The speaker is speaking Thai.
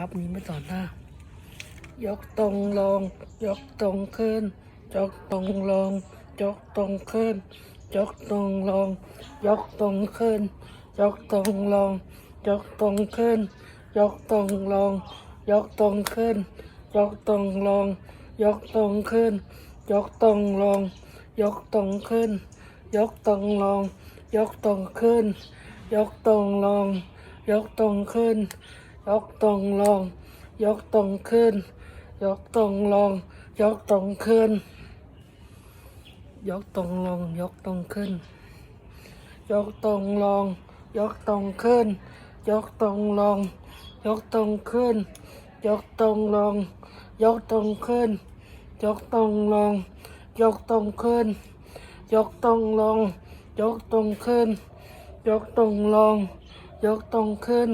ครับมีไม่ต่อหน้า ยกตรงลง ยกตรงขึ้น ยกตรงลง ยกตรงขึ้น ยกตรงลง ยกตรงขึ้น ยกตรงลง ยกตรงขึ้น ยกตรงลง ยกตรงขึ้น ยกตรงลง ยกตรงขึ้น ยกตรงลง ยกตรงขึ้น ยกตรงลง ยกตรงขึ้น ยกตรงลง ยกตรงขึ้น ยกตรงลง ยกตรงขึ้น ยกตรงลง ยกตรงขึ้น ยกตรงลง ยกตรงขึ้น ยกตรงลง ยกตรงขึ้น ยกตรงลง ยกตรงขึ้น ยกตรงลง ยกตรงขึ้น ยกตรงลง ยกตรงขึ้น ยกตรงลง ยกตรงขึ้น ยกตรงลง ยกตรงขึ้น